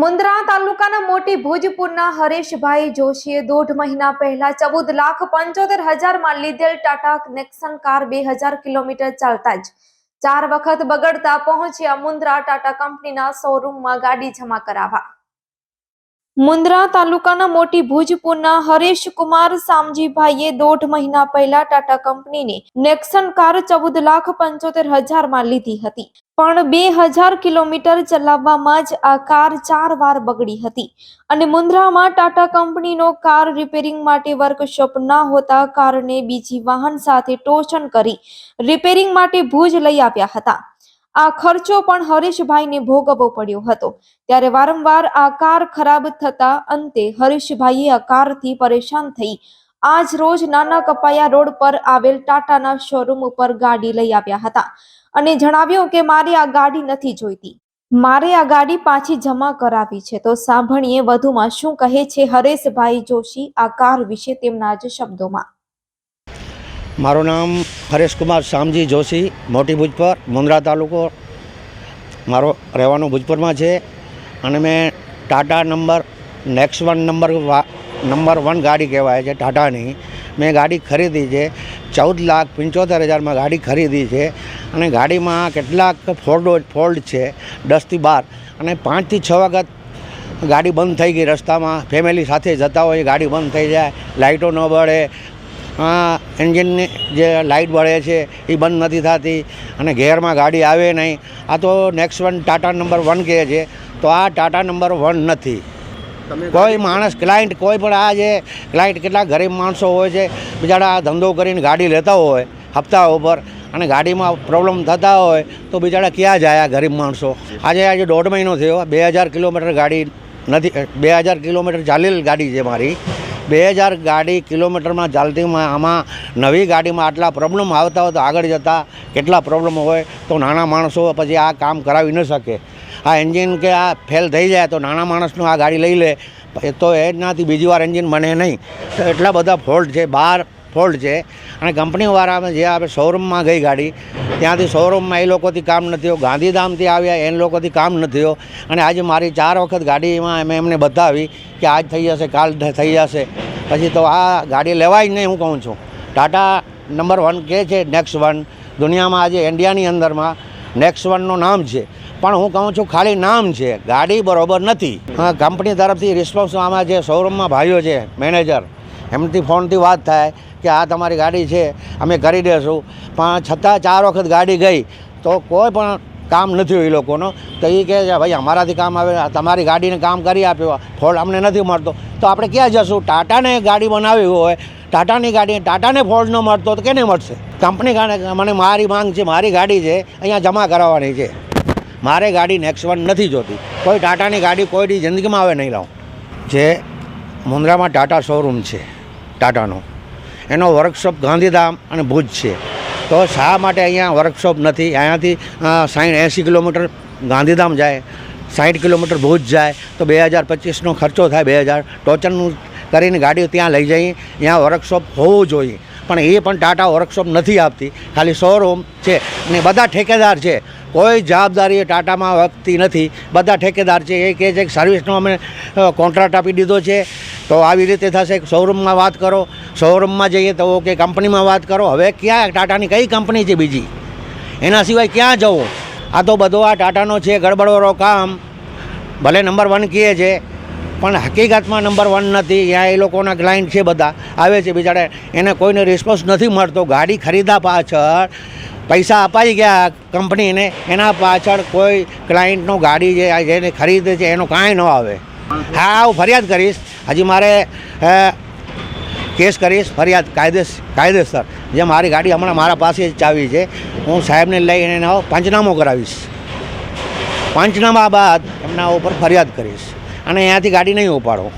મુન્દ્રા તાલુકાના મોટી ભુજપુરના હરેશભાઈ જોશીએ દોઢ મહિના પહેલા ચૌદ લાખ પંચોતેર હજારમાં લીધેલ ટાટા નેક્સન કાર બે હજાર કિલોમીટર ચાલતા જ ચાર વખત બગડતા પહોંચ્યા મુન્દ્રા ટાટા કંપનીના શોરૂમમાં ગાડી જમા કરાવવા. મુન્દ્રા તાલુકાના મોટી ભુજપુરના હરેશ કુમાર સામજીભાઈએ દોઢ મહિના પહેલા ટાટા કંપનીની નેક્સન કાર ચૌદ લાખ પંચોતેર હજારમાં લીધી હતી. પણ બે હજાર કિલોમીટર ચલાવવામાં જ આ કાર ચાર વાર બગડી હતી અને મુન્દ્રામાં ટાટા કંપનીનો કાર રિપેરિંગ માટે વર્કશોપ ના હોતા કારને બીજી વાહન સાથે ટોચન કરી રિપેરિંગ માટે ભુજ લઈ આવ્યા હતા. આ ખર્ચો પણ હરીશભાઈને ભોગવવો પડ્યો હતો. ત્યારે વારંવાર આ કાર ખરાબ થતા અંતે હરીશભાઈએ આ કારથી પરેશાન થઈ. આજ રોજ નાના કપાયા રોડ પર આવેલ ટાટાના શોરૂમ ઉપર ગાડી લઈ આવ્યા હતા અને જણાવ્યું કે મારે આ ગાડી નથી જોઈતી. મારે આ ગાડી પાછી જમા કરાવી છે. તો સાંભળીએ વધુમાં શું કહે છે હરેશભાઈ જોશી આ કાર વિશે તેમના જ શબ્દોમાં. મારું નામ હરેશકુમાર શામજી જોશી, મોટી ભુજપર મુન્દ્રા તાલુકો. મારો રહેવાનો ભુજપુરમાં છે અને મેં Tata number next one number number one ગાડી કહેવાય છે ટાટાની. મેં ગાડી ખરીદી છે, ચૌદ લાખ પંચોતેર હજારમાં ગાડી ખરીદી છે અને ગાડીમાં કેટલાક ફોલ્ડો ફોલ્ડ છે દસથી બાર. અને પાંચથી છ વખત ગાડી બંધ થઈ ગઈ રસ્તામાં. ફેમિલી સાથે જતા હોય, ગાડી બંધ થઈ જાય લાઇટો ન બળે એન્જિનની જે લાઇટ બળે છે એ બંધ નથી થતી અને ગેરમાં ગાડી આવે નહીં. આ તો next one Tata number one કહે છે. તો આ ટાટા નંબર વન નથી. કોઈ માણસ ક્લાયન્ટ કોઈ પણ આ જે ક્લાયન્ટ કેટલા ગરીબ માણસો હોય છે બિચારા આ ધંધો કરીને ગાડી લેતા હોય હપ્તા ઉપર અને ગાડીમાં પ્રોબ્લેમ થતા હોય તો બિચારા ક્યાં જાય આ ગરીબ માણસો? આજે આજે દોઢ મહિનો થયો બે હજાર કિલોમીટર ગાડી નથી બે હજાર કિલોમીટર ચાલેલ ગાડી છે મારી. બે હજાર ગાડી કિલોમીટરમાં ચાલતીમાં આમાં નવી ગાડીમાં આટલા પ્રોબ્લેમ આવતા હોય તો આગળ જતાં કેટલા પ્રોબ્લેમ હોય તો નાના માણસો પછી આ કામ કરાવી ન શકે. આ એન્જિન કે આ ફેલ થઈ જાય તો નાના માણસનું આ ગાડી લઈ લે. એ તો એનાથી બીજી વાર એન્જિન બને નહીં. તો એટલા બધા ફોલ્ટ છે. બાર ફોલ્ટ છે. અને કંપનીવાળામાં જે આપણે શોરૂમમાં ગઈ ગાડી, ત્યાંથી શોરૂમમાં એ લોકોથી કામ નથી થયું, ગાંધીધામથી આવ્યા એ લોકોથી કામ નથી થયો. અને આજે મારી ચાર વખત ગાડીમાં અમે એમને બતાવી કે આજ થઈ જશે, કાલ થઈ જશે. પછી તો આ ગાડી લેવાય જ નહીં હું કહું છું. ટાટા નંબર વન કે છે નેક્સ્ટ વન. દુનિયામાં આજે ઇન્ડિયાની અંદરમાં નેક્સ્ટ વનનું નામ છે. પણ હું કહું છું ખાલી નામ છે. ગાડી બરોબર નથી. કંપની તરફથી રિસ્પોન્સ આમાં જે શોરૂમમાં ભાઈઓ છે, મેનેજર એમથી ફોનથી વાત થાય કે આ તમારી ગાડી છે, અમે કરી દઈશું પણ છતાં ચાર વખત ગાડી ગઈ, તો કોઈ પણ કામ નથી એ લોકોનો. તો એ કહે છે, ભાઈ, અમારાથી કામ આવે તમારી ગાડીને કામ કરી આપ્યો ફોલ્ટ અમને નથી મળતો. તો આપણે ક્યાં જશું? ટાટાને ગાડી બનાવી હોય, ટાટાની ગાડી, ટાટાને ફોલ્ટ ન મળતો તો કેને મળશે? કંપની કારણે મને મારી માંગ છે, મારી ગાડી છે, અહીંયા જમા કરાવવાની છે. મારે ગાડી નેક્સ્ટ વન નથી જોતી. કોઈ ટાટાની ગાડી કોઈની જિંદગીમાં આવે નહીં લાવું. જે મુન્દ્રામાં ટાટા શોરૂમ છે. ટાટાનો. એનો વર્કશોપ ગાંધીધામ અને ભુજ છે. તો શા માટે અહીંયા વર્કશોપ નથી? અહીંયાથી સાઠ એંસી કિલોમીટર ગાંધીધામ જાય સાઠ કિલોમીટર ભુજ જાય, તો બે હજાર પચીસનો ખર્ચો થાય બે હજાર. ટોચનનું કરીને ગાડી ત્યાં લઈ જઈએ ત્યાં વર્કશોપ હોવું જોઈએ. પણ એ પણ ટાટા વર્કશોપ નથી આપતી. ખાલી શોરૂમ છે અને બધા ઠેકેદાર છે. કોઈ જવાબદારી ટાટામાં વખતી નથી. બધા ઠેકેદાર છે. એ કહે છે કે સર્વિસનો અમે કોન્ટ્રાક્ટ આપી દીધો છે. તો આવી રીતે થશે. શોરૂમમાં વાત કરો. શોરૂમમાં જઈએ તો કે કંપનીમાં વાત કરો. હવે ક્યાં ટાટાની કઈ કંપની છે બીજી? એના સિવાય ક્યાં જવું? આ તો બધો આ ટાટાનો છે, ગડબડવાળો કામ. ભલે નંબર વન કહે છે, પણ હકીકતમાં નંબર વન નથી. ત્યાં એ લોકોના ક્લાયન્ટ છે બધા. આવે છે બિચારા. એને કોઈને રિસ્પોન્સ નથી મળતો. ગાડી ખરીદા પાછળ પૈસા અપાઈ ગયા કંપનીને. એના પાછળ કોઈ ક્લાયન્ટનો ગાડી જે જેને ખરીદે છે, એનો કાંઈ ન આવે. હા, હું ફરિયાદ કરીશ. હજી મારે કેસ કરીશ. ફરિયાદ કાયદેસ, કાયદેસર. જે મારી ગાડી હમણાં મારા પાસે જ ચાવી છે. હું સાહેબને લઈને એનો પંચનામો કરાવીશ. પંચનામા બાદ એમના ઉપર ફરિયાદ કરીશ. અને અહીંયાથી ગાડી નહીં ઉપાડો.